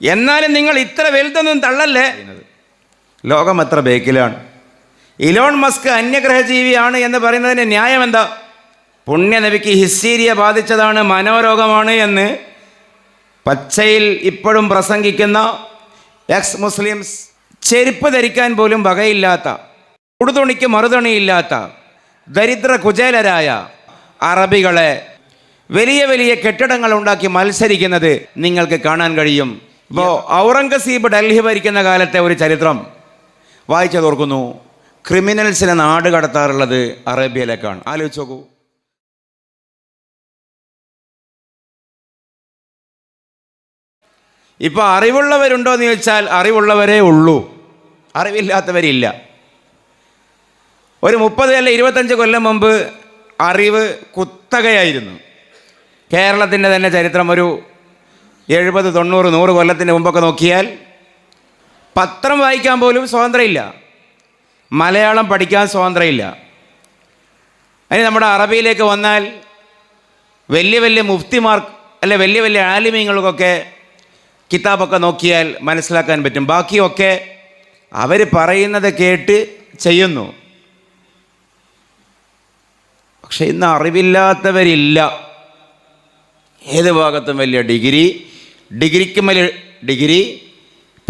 എന്നാലും നിങ്ങൾ ഇത്ര വലുതൊന്നും തള്ളല്ലേ? ലോകം എത്ര ബേക്കിലാണ്. ഇലോൺ മസ്ക് അന്യഗ്രഹജീവിയാണ് എന്ന് പറയുന്നതിന്റെ ന്യായം എന്താ പുണ്യനബിക്ക് ഹിസ്റ്റീരിയ ബാധിച്ചതാണ് മനോരോഗമാണ് എന്ന് പച്ചയിൽ ഇപ്പോഴും പ്രസംഗിക്കുന്ന എക്സ് മുസ്ലിംസ് ചെരുപ്പ് ധരിക്കാൻ പോലും വകയില്ലാത്ത ഉടുതുണിക്ക് മറുതുണിയില്ലാത്ത ദരിദ്ര കുചേലരായ അറബികളെ വലിയ വലിയ കെട്ടിടങ്ങൾ ഉണ്ടാക്കി മത്സരിക്കുന്നത് നിങ്ങൾക്ക് കാണാൻ കഴിയും. ഇപ്പോൾ ഔറംഗസീബ് ഡൽഹി ഭരിക്കുന്ന കാലത്തെ ഒരു ചരിത്രം വായിച്ചു തോർക്കുന്നു. ക്രിമിനൽസിനെ നാട് കടത്താറുള്ളത് അറേബ്യയിലേക്കാണ്. ആലോചിച്ച് നോക്കൂ. ഇപ്പോൾ അറിവുള്ളവരുണ്ടോ എന്ന് ചോദിച്ചാൽ അറിവുള്ളവരേ ഉള്ളൂ. അറിവില്ലാത്തവരില്ല. ഒരു മുപ്പത് അല്ല ഇരുപത്തഞ്ച് കൊല്ലം മുമ്പ് അറിവ് കുത്തകയായിരുന്നു. കേരളത്തിന്റെ തന്നെ ചരിത്രം ഒരു എഴുപത് തൊണ്ണൂറ് നൂറ് കൊല്ലത്തിന്റെ മുമ്പൊക്കെ നോക്കിയാൽ പത്രം വായിക്കാൻ പോലും സ്വാതന്ത്ര്യമില്ല. മലയാളം പഠിക്കാൻ സ്വാതന്ത്ര്യമില്ല. അതിന് നമ്മുടെ അറബിയിലേക്ക് വന്നാൽ വലിയ വലിയ മുഫ്തിമാർ അല്ലെ വലിയ വലിയ ആലിമീങ്ങൾക്കൊക്കെ കിതാബൊക്കെ നോക്കിയാൽ മനസ്സിലാക്കാൻ പറ്റും. ബാക്കിയൊക്കെ അവർ പറയുന്നത് കേട്ട് ചെയ്യുന്നു. പക്ഷെ ഇന്ന് അറിവില്ലാത്തവരില്ല. ഏത് ഭാഗത്തും വലിയ ഡിഗ്രി ഡിഗ്രിക്ക് മേൽ ഡിഗ്രി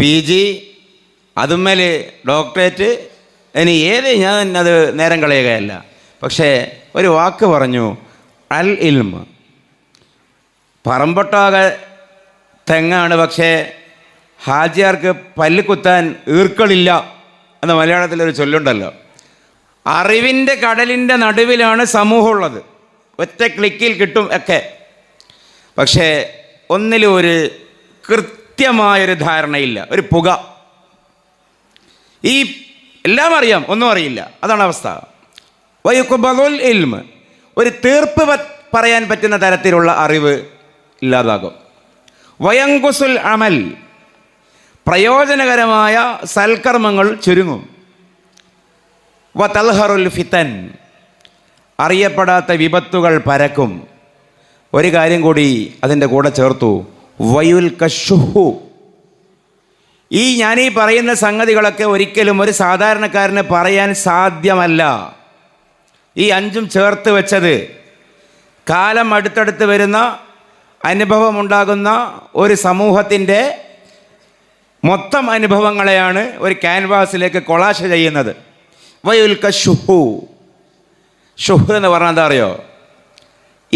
പി ജി അതുമേൽ ഡോക്ടറേറ്റ്. ഇനി ഏത് ഞാൻ അത് നേരം കളയുകയല്ല. പക്ഷേ ഒരു വാക്ക് പറഞ്ഞു അൽ ഇൽമ. പറമ്പൊട്ടാകെ തെങ്ങാണ് പക്ഷേ ഹാജിയാർക്ക് പല്ല് കുത്താൻ ഈർക്കളില്ല എന്ന മലയാളത്തിലൊരു ചൊല്ലുണ്ടല്ലോ. അറിവിന്റെ കടലിന്റെ നടുവിലാണ് സമൂഹമുള്ളത് ഒറ്റ ക്ലിക്കിൽ കിട്ടും ഒക്കെ. പക്ഷേ ഒന്നിലും ഒരു കൃത്യമായൊരു ധാരണയില്ല. ഒരു പുക. ഈ എല്ലാം അറിയാം ഒന്നും അറിയില്ല. അതാണ് അവസ്ഥ. വൈകുബോൽ ഇൽമ്. ഒരു തീർപ്പ് പറയാൻ പറ്റുന്ന തരത്തിലുള്ള അറിവ് ഇല്ലാതാകും. വയങ്കുസുൽ അമൽ. പ്രയോജനകരമായ സൽക്കർമ്മങ്ങൾ ചുരുങ്ങും. വ തൽഹറുൽ ഫിത്തൻ അറിയപ്പെടാത്ത വിപത്തുകൾ പരക്കും. ഒരു കാര്യം കൂടി അതിന്റെ കൂടെ ചേർത്തു. വയുൽ കഷുഹു ഈ ഞാനീ പറയുന്ന സംഗതികളൊക്കെ ഒരിക്കലും ഒരു സാധാരണക്കാരന് പറയാൻ സാധ്യമല്ല. ഈ അഞ്ചും ചേർത്ത് വെച്ചത് കാലം അടുത്തടുത്ത് വരുന്ന അനുഭവമുണ്ടാകുന്ന ഒരു സമൂഹത്തിന്റെ മൊത്തം അനുഭവങ്ങളെയാണ് ഒരു ക്യാൻവാസിലേക്ക് കൊളാശ ചെയ്യുന്നത്. വയുൽക്ക ഷുഹു ഷുഹു എന്ന് പറഞ്ഞാൽ എന്താ അറിയോ?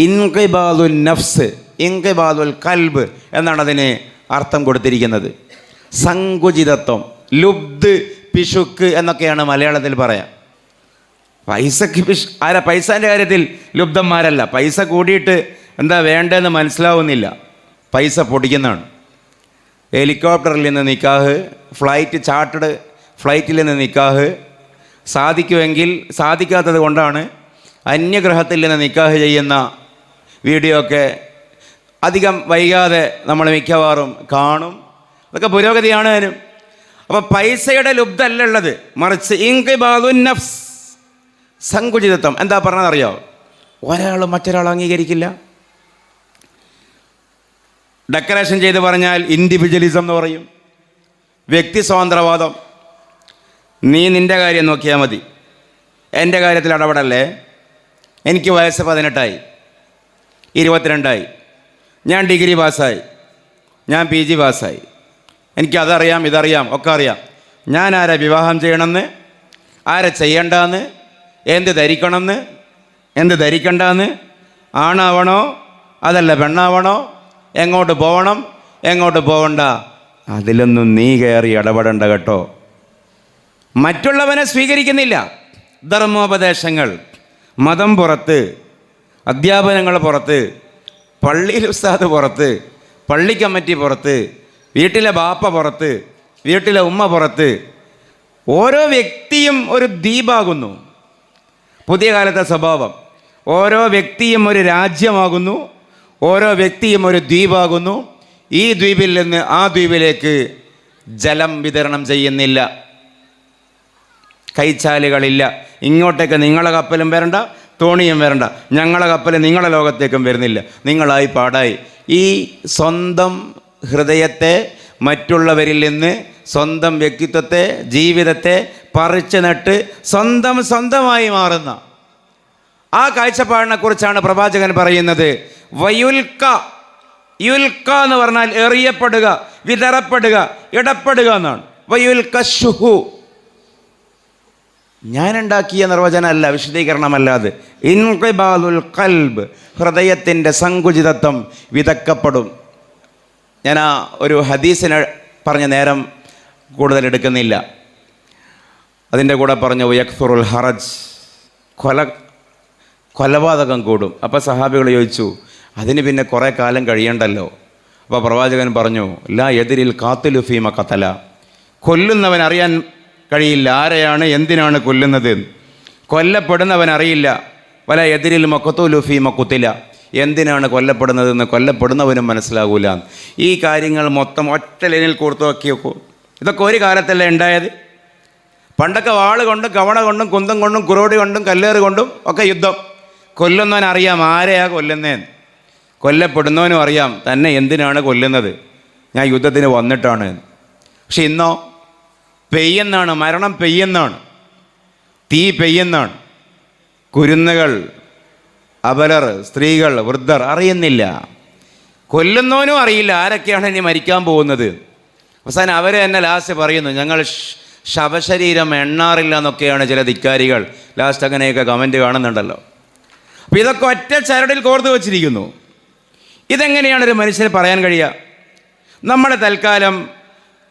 ഇൻകിബാദുൽ നഫ്സ് ഇൻകിബാദുൽ കൽബ് എന്നാണ് അതിന് അർത്ഥം കൊടുത്തിരിക്കുന്നത്. സങ്കുചിതത്വം ലുബ്ദ് പിശുക്ക് എന്നൊക്കെയാണ് മലയാളത്തിൽ പറയാം. പൈസക്ക് പിശ് ആരാ പൈസന്റെ കാര്യത്തിൽ ലുബ്ധന്മാരല്ല പൈസ കൂടിയിട്ട് എന്താ വേണ്ടതെന്ന് മനസ്സിലാവുന്നില്ല. പൈസ പൊടിക്കുന്നതാണ്. ഹെലികോപ്റ്ററിൽ നിന്ന് നിക്കാഹ് ഫ്ലൈറ്റ് ചാർട്ടഡ് ഫ്ലൈറ്റിൽ നിന്ന് നിക്കാഹ് സാധിക്കുമെങ്കിൽ സാധിക്കാത്തത് കൊണ്ടാണ് അന്യഗ്രഹത്തിൽ നിന്ന് നിക്കാഹ് ചെയ്യുന്ന വീഡിയോ ഒക്കെ അധികം വൈകാതെ നമ്മൾ മിക്കവാറും കാണും. അതൊക്കെ പുരോഗതിയാണ് അതിനും. അപ്പോൾ പൈസയുടെ ലുബ്ധല്ല ഉള്ളത്. മറിച്ച് ഇൻകിബാദുൻ നഫ്സ്. സങ്കുചിതത്വം. എന്താ പറഞ്ഞതറിയോ ഒരാൾ മറ്റൊരാൾ അംഗീകരിക്കില്ല. ഡെക്കറേഷൻ ചെയ്ത് പറഞ്ഞാൽ ഇൻഡിവിജ്വലിസം എന്ന് പറയും. വ്യക്തി സ്വാതന്ത്ര്യവാദം. നീ നിന്റെ കാര്യം നോക്കിയാൽ മതി. എന്റെ കാര്യത്തിൽ ഇടപെടല്ലേ? എനിക്ക് വയസ്സ് പതിനെട്ടായി. ഇരുപത്തിരണ്ടായി. ഞാൻ ഡിഗ്രി പാസ്സായി. ഞാൻ പി ജി പാസ്സായി. എനിക്കതറിയാം ഇതറിയാം ഒക്കെ അറിയാം ഞാൻ ആരെ വിവാഹം ചെയ്യണമെന്ന്? ആരെ ചെയ്യണ്ടെന്ന്? എന്ത് ധരിക്കണമെന്ന്? എന്ത് ധരിക്കണ്ടെന്ന്? ആണാവണോ? അതല്ല പെണ്ണാവണോ? എങ്ങോട്ട് പോകണം എങ്ങോട്ട് പോകണ്ട അതിലൊന്നും നീ കയറി ഇടപെടണ്ട കേട്ടോ. മറ്റുള്ളവനെ സ്വീകരിക്കുന്നില്ല. ധർമ്മോപദേശങ്ങൾ. മതം പുറത്ത് അധ്യാപനങ്ങൾ പുറത്ത് പള്ളിയിൽ ഉസ്താദ് പുറത്ത് പള്ളി കമ്മിറ്റി പുറത്ത് വീട്ടിലെ ബാപ്പ പുറത്ത് വീട്ടിലെ ഉമ്മ പുറത്ത് ഓരോ വ്യക്തിയും ഒരു ദ്വീപാകുന്നു. പുതിയ കാലത്തെ സ്വഭാവം. ഓരോ വ്യക്തിയും ഒരു രാജ്യമാകുന്നു ഓരോ വ്യക്തിയും ഒരു ദ്വീപാകുന്നു. ഈ ദ്വീപിൽ നിന്ന് ആ ദ്വീപിലേക്ക് ജലം വിതരണം ചെയ്യുന്നില്ല. കൈച്ചാലുകളില്ല. ഇങ്ങോട്ടേക്ക് നിങ്ങളെ കപ്പലും വരണ്ട തോണിയും വരണ്ട. ഞങ്ങളെ കപ്പൽ നിങ്ങളെ ലോകത്തേക്കും വരുന്നില്ല. നിങ്ങളായി പാടായി. ഈ സ്വന്തം ഹൃദയത്തെ മറ്റുള്ളവരിൽ നിന്ന് സ്വന്തം വ്യക്തിത്വത്തെ ജീവിതത്തെ പറിച്ചു നട്ട് സ്വന്തം സ്വന്തമായി മാറുന്ന. ആ കാഴ്ചപ്പാടിനെക്കുറിച്ചാണ് പ്രവാചകൻ പറയുന്നത്. വയുൽക്ക യുൽക്ക എന്ന് പറഞ്ഞാൽ എറിയപ്പെടുക വിതറപ്പെടുക ഇടപ്പെടുക എന്നാണ്. വയുൽക്ക ഷുഹു ഞാനുണ്ടാക്കിയ നിർവചനമല്ല വിശദീകരണമല്ലാതെ. ഇൻഖിബാലുൽ കൽബ് ഹൃദയത്തിന്റെ സങ്കുചിതത്വം വിതക്കപ്പെടും. ഞാൻ ആ ഒരു ഹദീസിനെ പറഞ്ഞ നേരം കൂടുതൽ എടുക്കുന്നില്ല. അതിന്റെ കൂടെ പറഞ്ഞു യക്ഫുറുൽ ഹറജ് കൊല കൊലപാതകം കൂടും. അപ്പോൾ സഹാബികൾ ചോദിച്ചു അതിന് പിന്നെ കുറേ കാലം കഴിയണ്ടല്ലോ? അപ്പോൾ പ്രവാചകൻ പറഞ്ഞു ലാ എതിരിൽ കാത്തുലുഫീമ കത്തല കൊല്ലുന്നവൻ അറിയാൻ കഴിയില്ല. ആരെയാണ് എന്തിനാണ് കൊല്ലുന്നത്? കൊല്ലപ്പെടുന്നവൻ അറിയില്ല. വല എതിരിൽ മൊക്കത്തു ലുഫി കുത്തില എന്തിനാണ് കൊല്ലപ്പെടുന്നതെന്ന് കൊല്ലപ്പെടുന്നവനും മനസ്സിലാകൂല. ഈ കാര്യങ്ങൾ മൊത്തം ഒറ്റ ലൈനിൽ കോർത്തു നോക്കി വെക്കൂ ഇതൊക്കെ ഒരു കാലത്തല്ല ഉണ്ടായത്? പണ്ടൊക്കെ വാൾ കൊണ്ടും കവണ കൊണ്ടും കുന്തം കൊണ്ടും കുറോടി കൊണ്ടും കല്ലേറ് കൊണ്ടും ഒക്കെ യുദ്ധം. കൊല്ലുന്നവൻ അറിയാം ആരെയാ കൊല്ലുന്നേന്ന് കൊല്ലപ്പെടുന്നവനും അറിയാം തന്നെ എന്തിനാണ് കൊല്ലുന്നത്. ഞാൻ യുദ്ധത്തിന് വന്നിട്ടാണ്. പക്ഷെ ഇന്നോ പെയ്യെന്നാണ് മരണം പെയ്യെന്നാണ് തീ പെയ്യെന്നാണ്. കുരുന്നുകൾ അബലർ സ്ത്രീകൾ വൃദ്ധർ അറിയുന്നില്ല. കൊല്ലുന്നവനും അറിയില്ല ആരൊക്കെയാണ് ഇനി മരിക്കാൻ പോകുന്നത്. അവസാനം അവർ തന്നെ ലാസ്റ്റ് പറയുന്നു ഞങ്ങൾ ശവശരീരം എണ്ണാറില്ല എന്നൊക്കെയാണ് ചില ധിക്കാരികൾ ലാസ്റ്റ് അങ്ങനെയൊക്കെ കമന്റ് കാണുന്നുണ്ടല്ലോ. അപ്പോൾ ഇതൊക്കെ ഒറ്റ ചരടിൽ കോർത്ത് വച്ചിരിക്കുന്നു. ഇതെങ്ങനെയാണ് ഒരു മനുഷ്യന് പറയാൻ കഴിയുക? നമ്മുടെ തൽക്കാലം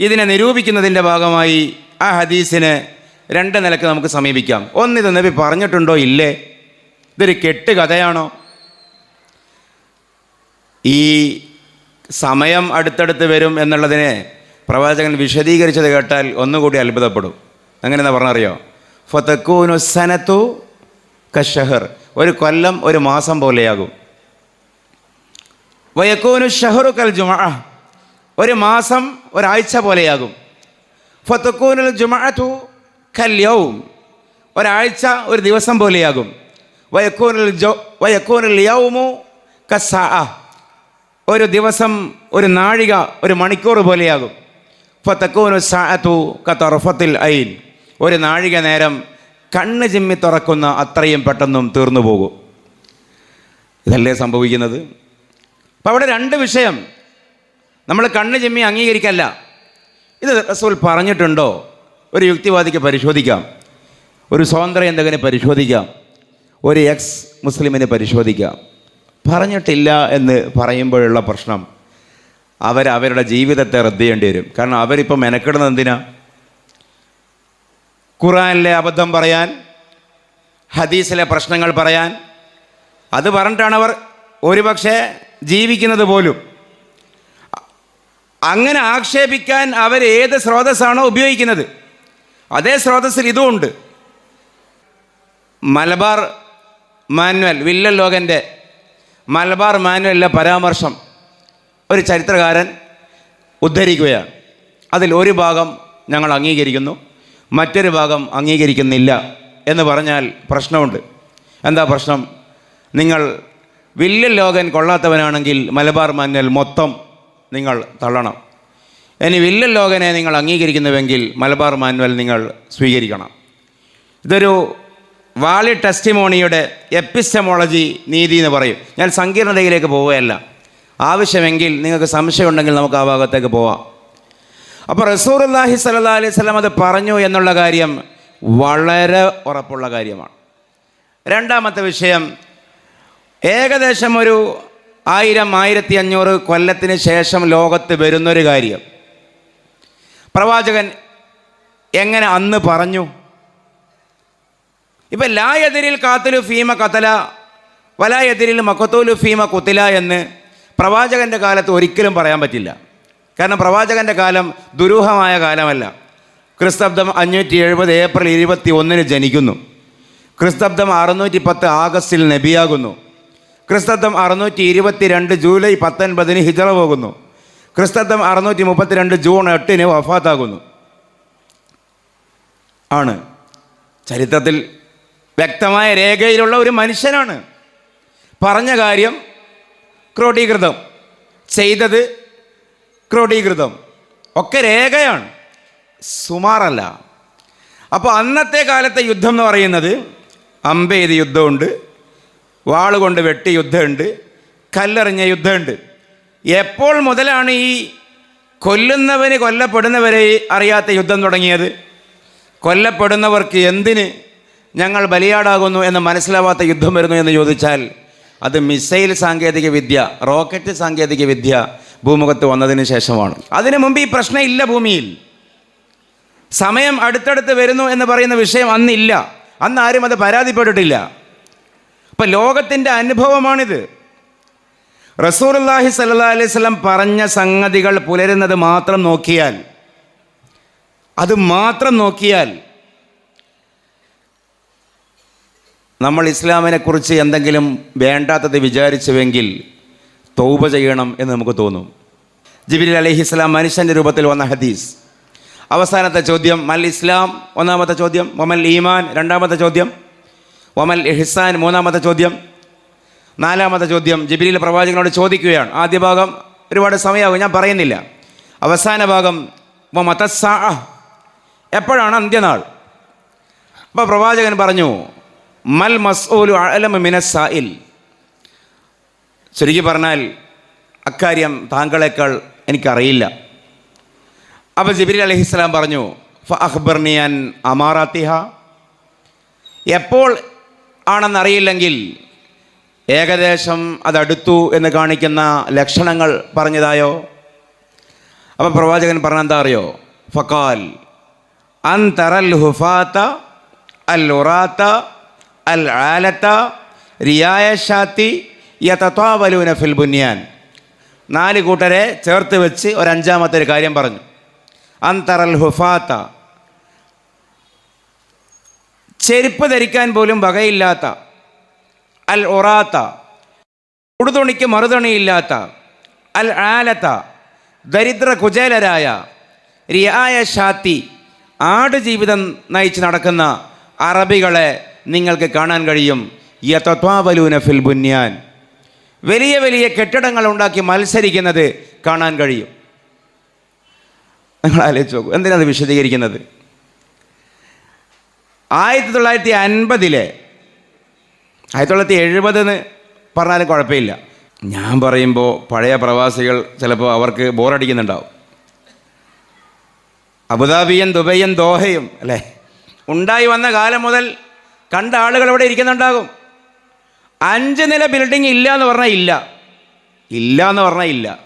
ഇതിനെ നിരൂപിക്കുന്നതിന്റെ ഭാഗമായി ആ ഹദീസിനെ രണ്ട് നിലയ്ക്ക് നമുക്ക് സമീപിക്കാം. ഒന്നിത് നബി പറഞ്ഞിട്ടുണ്ടോ ഇല്ലേ? ഇതൊരു കെട്ട് കഥയാണോ? ഈ സമയം അടുത്തടുത്ത് വരും എന്നുള്ളതിനെ പ്രവാചകൻ വിശദീകരിച്ചത് കേട്ടാൽ ഒന്നുകൂടി അത്ഭുതപ്പെടും. എങ്ങനെയെന്ന് പറഞ്ഞറിയോ? ഫതക്കൂനു സനത്തു കഷഹർ ഒരു കൊല്ലം ഒരു മാസം പോലെയാകും. വയക്കൂനു ഷഹറു കൽ ജുമ. ഒരു മാസം ഒരാഴ്ച പോലെയാകും. ഫത്തക്കൂനൽ ജുമാഅത്തു കല്യവും ഒരാഴ്ച ഒരു ദിവസം പോലെയാകും. വയക്കൂനൽ ജോ വയക്കൂനുൽ യൗമു കസ ഒരു ദിവസം ഒരു നാഴിക ഒരു മണിക്കൂർ പോലെയാകും. ഫത്തക്കൂനു സാഅത്തു കത്തറഫത്തിൽ ഐൻ. ഒരു നാഴിക നേരം കണ്ണ് ചിമ്മി തുറക്കുന്ന അത്രയും പെട്ടെന്നും തീർന്നു പോകും. ഇതല്ലേ സംഭവിക്കുന്നത്? അപ്പോൾ അവിടെ രണ്ട് വിഷയം. നമ്മൾ കണ്ണ് ചെമ്മി അംഗീകരിക്കല്ല. ഇത് റസൂൽ പറഞ്ഞിട്ടുണ്ടോ? ഒരു യുക്തിവാദിക്ക് പരിശോധിക്കാം. ഒരു സ്വതന്ത്ര എന്തെങ്കിലും പരിശോധിക്കാം. ഒരു എക്സ് മുസ്ലിമിനെ പരിശോധിക്കാം. പറഞ്ഞിട്ടില്ല എന്ന് പറയുമ്പോഴുള്ള പ്രശ്നം. അവർ അവരുടെ ജീവിതത്തെ റദ്ദ് ചെയ്യേണ്ടി വരും. കാരണം അവരിപ്പോൾ മെനക്കെടുന്നത് എന്തിനാ? ഖുറാനിലെ അബദ്ധം പറയാൻ ഹദീസിലെ പ്രശ്നങ്ങൾ പറയാൻ. അത് പറഞ്ഞിട്ടാണ് അവർ ഒരുപക്ഷെ ജീവിക്കുന്നത് പോലും. അങ്ങനെ ആക്ഷേപിക്കാൻ അവർ ഏത് സ്രോതസ്സാണോ ഉപയോഗിക്കുന്നത്. അതേ സ്രോതസ്സിൽ ഇതുമുണ്ട്. മലബാർ മാനുവൽ വില്ലൻ ലോകന്റെ മലബാർ മാനുവലിലെ പരാമർശം ഒരു ചരിത്രകാരൻ ഉദ്ധരിക്കുകയാണ്. അതിൽ ഒരു ഭാഗം ഞങ്ങൾ അംഗീകരിക്കുന്നു മറ്റൊരു ഭാഗം അംഗീകരിക്കുന്നില്ല എന്ന് പറഞ്ഞാൽ പ്രശ്നമുണ്ട്. എന്താ പ്രശ്നം? നിങ്ങൾ വില്ലൻ ലോകൻ കൊള്ളാത്തവനാണെങ്കിൽ മലബാർ മാനുവൽ മൊത്തം നിങ്ങൾ തള്ളണം. ഇനി വില്ലൻ ലോകനെ നിങ്ങൾ അംഗീകരിക്കുന്നുവെങ്കിൽ മലബാർ മാനുവൽ നിങ്ങൾ സ്വീകരിക്കണം. ഇതൊരു വാളി ടെസ്റ്റിമോണിയുടെ എപ്പിസ്റ്റമോളജി നീതി എന്ന് പറയും. ഞാൻ സങ്കീർണതയിലേക്ക് പോവുകയല്ല. ആവശ്യമെങ്കിൽ നിങ്ങൾക്ക് സംശയമുണ്ടെങ്കിൽ നമുക്ക് ആ ഭാഗത്തേക്ക് പോവാം. അപ്പോൾ റസൂർല്ലാഹി സല്ലാ അലൈഹി സ്വലം അത് പറഞ്ഞു എന്നുള്ള കാര്യം വളരെ ഉറപ്പുള്ള കാര്യമാണ്. രണ്ടാമത്തെ വിഷയം ഏകദേശം ഒരു ആയിരം ആയിരത്തി അഞ്ഞൂറ് കൊല്ലത്തിന് ശേഷം ലോകത്ത് വരുന്നൊരു കാര്യം. പ്രവാചകൻ എങ്ങനെ അന്ന് പറഞ്ഞു? ഇപ്പം ലായതിരിൽ കാത്തലു ഫീമ കത്തല വലായതിരിൽ മക്കത്തോലു ഫീമ കുത്തില എന്ന് പ്രവാചകന്റെ കാലത്ത് ഒരിക്കലും പറയാൻ പറ്റില്ല. കാരണം പ്രവാചകന്റെ കാലം ദുരൂഹമായ കാലമല്ല. ക്രിസ്തബ്ദം അഞ്ഞൂറ്റി എഴുപത് ഏപ്രിൽ ഇരുപത്തി ഒന്നിന് ജനിക്കുന്നു. ക്രിസ്തബ്ദം അറുന്നൂറ്റി പത്ത് ആഗസ്റ്റിൽ നബിയാകുന്നു. ക്രിസ്തബ്ദം അറുന്നൂറ്റി ഇരുപത്തി രണ്ട് ജൂലൈ പത്തൊൻപതിന് ഹിജറ പോകുന്നു. ക്രിസ്തത്വം അറുന്നൂറ്റി മുപ്പത്തിരണ്ട് ജൂൺ എട്ടിന് വഫാത്താകുന്നു. ആണ്. ചരിത്രത്തിൽ വ്യക്തമായ രേഖയിലുള്ള ഒരു മനുഷ്യനാണ്. പറഞ്ഞ കാര്യം ക്രോഡീകൃതം. ചെയ്തത് ക്രോഡീകൃതം. ഒക്കെ രേഖയാണ്. സുമാറല്ല. അപ്പോൾ അന്നത്തെ കാലത്തെ യുദ്ധം എന്ന് പറയുന്നത് അമ്പെയ്ത് യുദ്ധമുണ്ട്. വാളുകൊണ്ട് വെട്ടി യുദ്ധമുണ്ട് കല്ലെറിഞ്ഞ യുദ്ധമുണ്ട്. എപ്പോൾ മുതലാണ് ഈ കൊല്ലുന്നവന് കൊല്ലപ്പെടുന്നവരെ അറിയാത്ത യുദ്ധം തുടങ്ങിയത്? കൊല്ലപ്പെടുന്നവർക്ക് എന്തിന് ഞങ്ങൾ ബലിയാടാകുന്നു എന്ന് മനസ്സിലാവാത്ത യുദ്ധം വരുന്നു എന്ന് ചോദിച്ചാൽ അത് മിസൈൽ സാങ്കേതിക വിദ്യ റോക്കറ്റ് സാങ്കേതിക വിദ്യ ഭൂമുഖത്ത് വന്നതിന് ശേഷമാണ്. അതിനു മുമ്പ് ഈ പ്രശ്നം ഇല്ല ഭൂമിയിൽ. സമയം അടുത്തടുത്ത് വരുന്നു എന്ന് പറയുന്ന വിഷയം അന്നില്ല. അന്ന് ആരും അത് പരാതിപ്പെട്ടിട്ടില്ല. അപ്പം ലോകത്തിന്റെ അനുഭവമാണിത്. റസൂർല്ലാഹി സല്ലാ അലൈഹി സ്വലം പറഞ്ഞ സംഗതികൾ പുലരുന്നത് മാത്രം നോക്കിയാൽ അത് മാത്രം നോക്കിയാൽ നമ്മൾ ഇസ്ലാമിനെക്കുറിച്ച് എന്തെങ്കിലും വേണ്ടാത്തത് വിചാരിച്ചുവെങ്കിൽ തൗബ ചെയ്യണം എന്ന് നമുക്ക് തോന്നും. ജിബിലി അലഹി ഇസ്ലാം മനുഷ്യന്റെ രൂപത്തിൽ വന്ന ഹദീസ്. അവസാനത്തെ ചോദ്യം മൽ ഇസ്ലാം? ഒന്നാമത്തെ ചോദ്യം വമൽ ഈമാൻ? രണ്ടാമത്തെ ചോദ്യം വമൽ ഇഹ്സാൻ മൂന്നാമത്തെ ചോദ്യം. നാലാമത്തെ ചോദ്യം. ജബിലിൽ പ്രവാചകനോട് ചോദിക്കുകയാണ്. ആദ്യ ഭാഗം ഒരുപാട് സമയമാകും ഞാൻ പറയുന്നില്ല. അവസാന ഭാഗം എപ്പോഴാണ് അന്ത്യനാൾ? അപ്പോൾ പ്രവാചകൻ പറഞ്ഞു മൽ മസ്ഊലു അലം മിനസായിൽ ചുരുക്കി പറഞ്ഞാൽ അക്കാര്യം താങ്കളെക്കാൾ എനിക്കറിയില്ല. അപ്പോൾ ജിബിരി അലഹിസ്ലാം പറഞ്ഞു ഫ അഹ്ബർണിയാൻ അമാറാത്തിഹ. എപ്പോൾ ആണെന്നറിയില്ലെങ്കിൽ ഏകദേശം അതടുത്തു എന്ന് കാണിക്കുന്ന ലക്ഷണങ്ങൾ പറഞ്ഞതായോ? അപ്പം പ്രവാചകൻ പറഞ്ഞ എന്താ അറിയോ? ഫക്കാൽ അൻ തറൽ ഹുഫാത്ത അൽ ഉറാത്ത അൽ ആലത്ത റിയായ ഷാത്തി യതത്വാവലൂന ഫിൽ ബുന്യാൻ. നാല് കൂട്ടരെ ചേർത്ത് വെച്ച് ഒരു അഞ്ചാമത്തെ ഒരു കാര്യം പറഞ്ഞു. അന്തറൽ ഹുഫാത്ത ചെരുപ്പ് ധരിക്കാൻ പോലും വകയില്ലാത്ത അൽ ഒറാത്ത ഉടുതുണിക്ക് മറുതുണിയില്ലാത്ത അൽ ആലത്ത ദരിദ്ര കുചേലരായ റിയായ ഷാത്തി ആടുജീവിതം നയിച്ച് നടക്കുന്ന അറബികളെ നിങ്ങൾക്ക് കാണാൻ കഴിയും. യത്വാവലൂന ഫിൽ ബുന്യാൻ. വലിയ വലിയ കെട്ടിടങ്ങൾ ഉണ്ടാക്കി മത്സരിക്കുന്നത് കാണാൻ കഴിയും. നിങ്ങൾ ആലോചിച്ച് നോക്കൂ എന്തിനാണ് വിശദീകരിക്കുന്നത്? ആയിരത്തി തൊള്ളായിരത്തി അൻപതിലെ ആയിരത്തി തൊള്ളായിരത്തി എഴുപതെന്ന് പറഞ്ഞാലും കുഴപ്പമില്ല. ഞാൻ പറയുമ്പോൾ പഴയ പ്രവാസികൾ ചിലപ്പോൾ അവർക്ക് ബോറടിക്കുന്നുണ്ടാവും. അബുദാബിയും ദുബൈയും ദോഹയും അല്ലേ? ഉണ്ടായി വന്ന കാലം മുതൽ കണ്ട ആളുകൾ ഇവിടെ ഇരിക്കുന്നുണ്ടാകും. അഞ്ച് നില ബിൽഡിംഗ് ഇല്ല എന്ന് പറഞ്ഞാൽ ഇല്ല. ഇല്ല എന്ന് പറഞ്ഞാൽ ഇല്ല.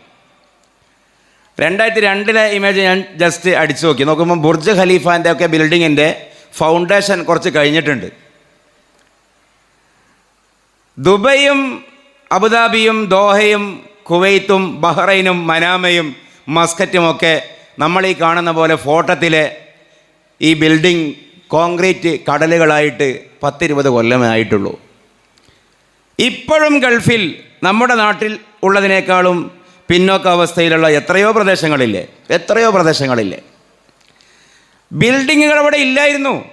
രണ്ടായിരത്തി രണ്ടിലെ ഇമേജ് ഞാൻ ജസ്റ്റ് അടിച്ചു നോക്കി. നോക്കുമ്പോൾ ബുർജ് ഖലീഫാന്റെ ഒക്കെ ബിൽഡിങ്ങിന്റെ ഫൗണ്ടേഷൻ കുറച്ച് കഴിഞ്ഞിട്ടുണ്ട്. ദുബൈയും അബുദാബിയും ദോഹയും കുവൈത്തും ബഹ്റൈനും മനാമയും മസ്കറ്റും ഒക്കെ നമ്മൾ ഈ കാണുന്ന പോലെ ഫോട്ടത്തിലെ ഈ ബിൽഡിംഗ് കോൺക്രീറ്റ് കടലുകളായിട്ട് പത്തിരുപത് കൊല്ലമേ ആയിട്ടുള്ളൂ. ഇപ്പോഴും ഗൾഫിൽ നമ്മുടെ നാട്ടിൽ ഉള്ളതിനേക്കാളും പിന്നോക്ക അവസ്ഥയിലുള്ള എത്രയോ പ്രദേശങ്ങളില്ലേ എത്രയോ പ്രദേശങ്ങളില്ലേ. ബിൽഡിങ്ങുകൾ അവിടെ ഇല്ലായിരുന്നു.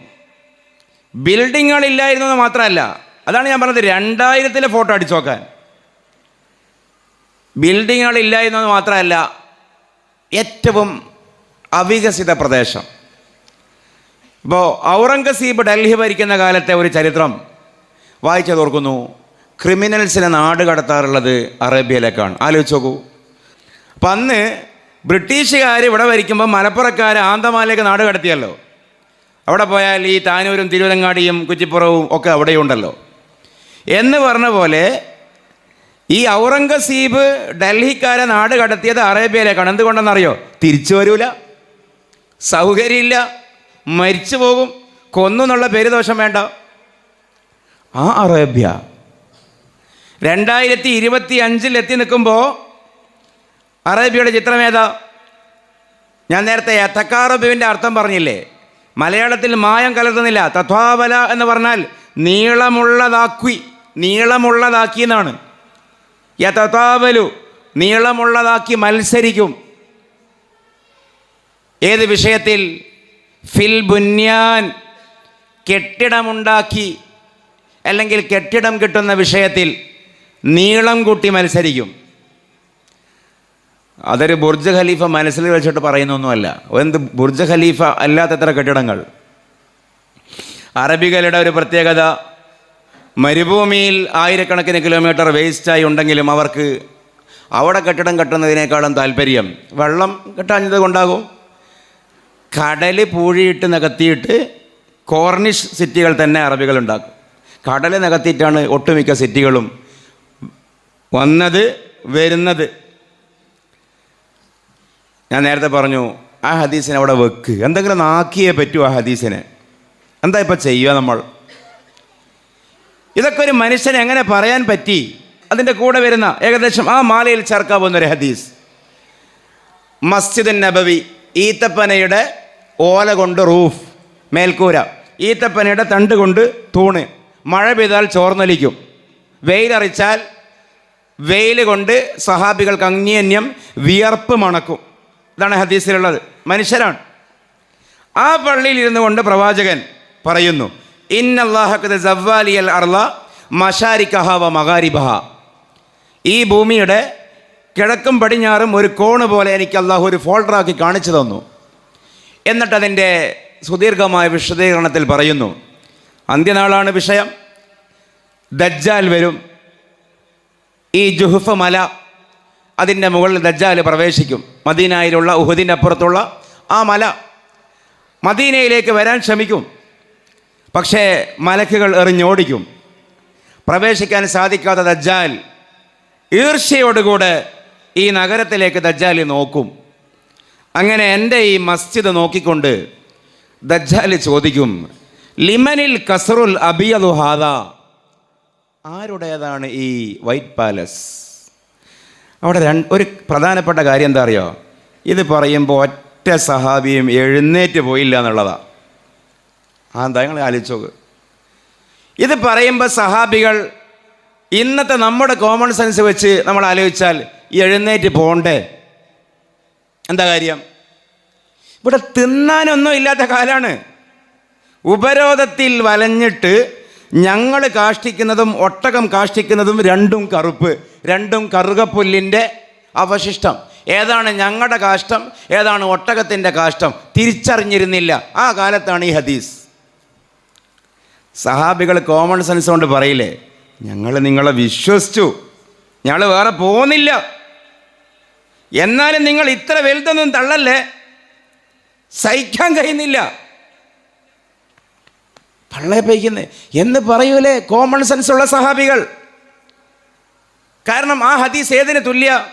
ബിൽഡിങ്ങുകൾ ഇല്ലായിരുന്നു എന്ന് മാത്രമല്ല അതാണ് ഞാൻ പറഞ്ഞത് രണ്ടായിരത്തിലെ ഫോട്ടോ അടിച്ചു നോക്കാൻ. ബിൽഡിങ്ങുകൾ ഇല്ലായിരുന്നു എന്ന് മാത്രമല്ല ഏറ്റവും അവികസിത പ്രദേശം. ഇപ്പോൾ ഔറംഗസീബ് ഡൽഹി ഭരിക്കുന്ന കാലത്തെ ഒരു ചരിത്രം വായിച്ചു തോർക്കുന്നു ക്രിമിനൽസിനെ നാട് കടത്താറുള്ളത് അറേബ്യയിലേക്കാണ്. ആലോചിച്ച് നോക്കൂ. അപ്പം അന്ന് ബ്രിട്ടീഷുകാർ ഇവിടെ ഭരിക്കുമ്പോൾ മലപ്പുറക്കാർ ആന്തമാലേക്ക് നാട് കടത്തിയല്ലോ. അവിടെ പോയാൽ ഈ താനൂരും തിരുവനങ്ങാടിയും കുച്ചിപ്പുറവും ഒക്കെ അവിടെയുണ്ടല്ലോ. എന്ന് പറഞ്ഞ പോലെ ഈ ഔറംഗസീബ് ഡൽഹിക്കാരെ നാട് കടത്തിയത് അറേബ്യയിലേക്കാണ്. എന്തുകൊണ്ടെന്നറിയോ? തിരിച്ചു വരൂല. സൗകര്യമില്ല. മരിച്ചു പോകും. കൊന്നു എന്നുള്ള പേരുദോഷം വേണ്ട. ആ അറേബ്യ രണ്ടായിരത്തി ഇരുപത്തി അഞ്ചിൽ എത്തി നിൽക്കുമ്പോൾ അറേബ്യയുടെ ചിത്രമേതാ ഞാൻ നേരത്തെ യഥക്കാറബുവിന്റെ അർത്ഥം പറഞ്ഞില്ലേ? മലയാളത്തിൽ മായം കലർത്തുന്നില്ല തത്വാവല എന്ന് പറഞ്ഞാൽ നീളമുള്ളതാക്കി നീളമുള്ളതാക്കി എന്നാണ്. യഥാവലു നീളമുള്ളതാക്കി മത്സരിക്കും. ഏത് വിഷയത്തിൽ? ഫിൽ ബുന്യാൻ കെട്ടിടമുണ്ടാക്കി അല്ലെങ്കിൽ കെട്ടിടം കിട്ടുന്ന വിഷയത്തിൽ നീളം കൂട്ടി മത്സരിക്കും. അതൊരു ബുർജ് ഖലീഫ മനസ്സിൽ വെച്ചിട്ട് പറയുന്നൊന്നുമല്ല. എന്ത് ബുർജ് ഖലീഫ അല്ലാത്തത്ര കെട്ടിടങ്ങൾ. അറബികളുടെ ഒരു പ്രത്യേകത മരുഭൂമിയിൽ ആയിരക്കണക്കിന് കിലോമീറ്റർ വേസ്റ്റായി ഉണ്ടെങ്കിലും അവർക്ക് അവിടെ കെട്ടിടം കെട്ടുന്നതിനേക്കാളും താല്പര്യം വെള്ളം കെട്ടാഞ്ഞത് കൊണ്ടാകും. കടൽ പൂഴിയിട്ട് നികത്തിയിട്ട് കോർണിഷ് സിറ്റികൾ തന്നെ അറബികൾ ഉണ്ടാക്കും. കടൽ നികത്തിയിട്ടാണ് ഒട്ടുമിക്ക സിറ്റികളും വന്നത് വരുന്നത്. ഞാൻ നേരത്തെ പറഞ്ഞു ആ ഹദീസിനെ അവിടെ വെക്ക്. എന്തെങ്കിലും നാക്കിയേ പറ്റൂ ആ ഹദീസിനെ. എന്താ ഇപ്പം ചെയ്യുക നമ്മൾ? ഇതൊക്കെ ഒരു മനുഷ്യന് എങ്ങനെ പറയാൻ പറ്റി? അതിന്റെ കൂടെ വരുന്ന ഏകദേശം ആ മാലയിൽ ചേർക്കാവുന്ന ഒരു ഹദീസ്. മസ്ജിദ് നബവി ഈത്തപ്പനയുടെ ഓല കൊണ്ട് റൂഫ് മേൽക്കൂര. ഈത്തപ്പനയുടെ തണ്ട് കൊണ്ട് തൂണ്. മഴ പെയ്താൽ ചോർന്നൊലിക്കും. വെയിലറിച്ചാൽ വെയിൽ കൊണ്ട് സഹാബികൾക്ക് അന്യോന്യം വിയർപ്പ് മണക്കും. ഇതാണ് ഹദീസിലുള്ളത്. മനുഷ്യരാണ്. ആ പള്ളിയിൽ ഇരുന്നു കൊണ്ട് പ്രവാചകൻ പറയുന്നു ഇന്നല്ലാഹക്കത് ജവ്വാലിയൽ അർല മഷാരിക്കഹ വ മകാരിബഹ ഈ ഭൂമിയുടെ കിഴക്കും പടിഞ്ഞാറും ഒരു കോണ് പോലെ എനിക്ക് അള്ളാഹു ഒരു ഫോൾഡറാക്കി കാണിച്ചു തന്നു. എന്നിട്ടതിന്റെ സുദീർഘമായ വിശദീകരണത്തിൽ പറയുന്നു അന്ത്യനാളാണ് വിഷയം. ദജ്ജാൽ വരും. ഈ ജുഹുഫ മല അതിന്റെ മുകളിൽ ദജ്ജാൽ പ്രവേശിക്കും. മദീനായിലുള്ള ഉഹുദിന്റെ അപ്പുറത്തുള്ള ആ മല. മദീനയിലേക്ക് വരാൻ ശ്രമിക്കും. പക്ഷേ മലക്കുകൾ എറിഞ്ഞോടിക്കും പ്രവേശിക്കാൻ സാധിക്കാത്ത ദജ്ജാൽ ഈർഷ്യയോടുകൂടെ ഈ നഗരത്തിലേക്ക് ദജ്ജാൽ നോക്കും. അങ്ങനെ എന്റെ ഈ മസ്ജിദ് നോക്കിക്കൊണ്ട് ദജ്ജാൽ ചോദിക്കും ലിമനിൽ കസറുൽ അബിയദുഹാദ ആരുടേതാണ് ഈ വൈറ്റ് പാലസ്? അവിടെ രണ്ട് ഒരു പ്രധാനപ്പെട്ട കാര്യം എന്താ അറിയോ? ഇത് പറയുമ്പോൾ ഒറ്റ സഹാബിയും എഴുന്നേറ്റ് പോയില്ല എന്നുള്ളതാണ് ആ എന്താ നിങ്ങൾ ആലോചിച്ചോക്ക് ഇത് പറയുമ്പോൾ സഹാബികൾ ഇന്നത്തെ നമ്മുടെ കോമൺ സെൻസ് വെച്ച് നമ്മൾ ആലോചിച്ചാൽ എഴുന്നേറ്റ് പോകണ്ടേ എന്താ കാര്യം? ഇവിടെ തിന്നാനൊന്നും ഇല്ലാത്ത കാലാണ്. ഉപരോധത്തിൽ വലഞ്ഞിട്ട് ഞങ്ങൾ കാഷ്ടിക്കുന്നതും ഒട്ടകം കാഷ്ടിക്കുന്നതും രണ്ടും കറുപ്പ് രണ്ടും കറുകപ്പുല്ലിന്റെ അവശിഷ്ടം. ഏതാണ് ഞങ്ങളുടെ കാഷ്ടം ഏതാണ് ഒട്ടകത്തിന്റെ കാഷ്ടം തിരിച്ചറിഞ്ഞിരുന്നില്ല. ആ കാലത്താണ് ഈ ഹദീസ്. സഹാബികൾ കോമൺ സെൻസ് കൊണ്ട് പറയില്ലേ ഞങ്ങൾ നിങ്ങളെ വിശ്വസിച്ചു. ഞങ്ങൾ വേറെ പോകുന്നില്ല എന്നാലും നിങ്ങൾ ഇത്ര വലുതൊന്നും തള്ളല്ലേ? സഹിക്കാൻ കഴിയുന്നില്ല. പള്ളയെ പയിക്കുന്നേ എന്ന് പറയൂലേ? കോമൺ സെൻസ് ഉള്ള സഹാബികൾ. കാരണം ആ ഹദീസ് ഏതിന് തുല്യ?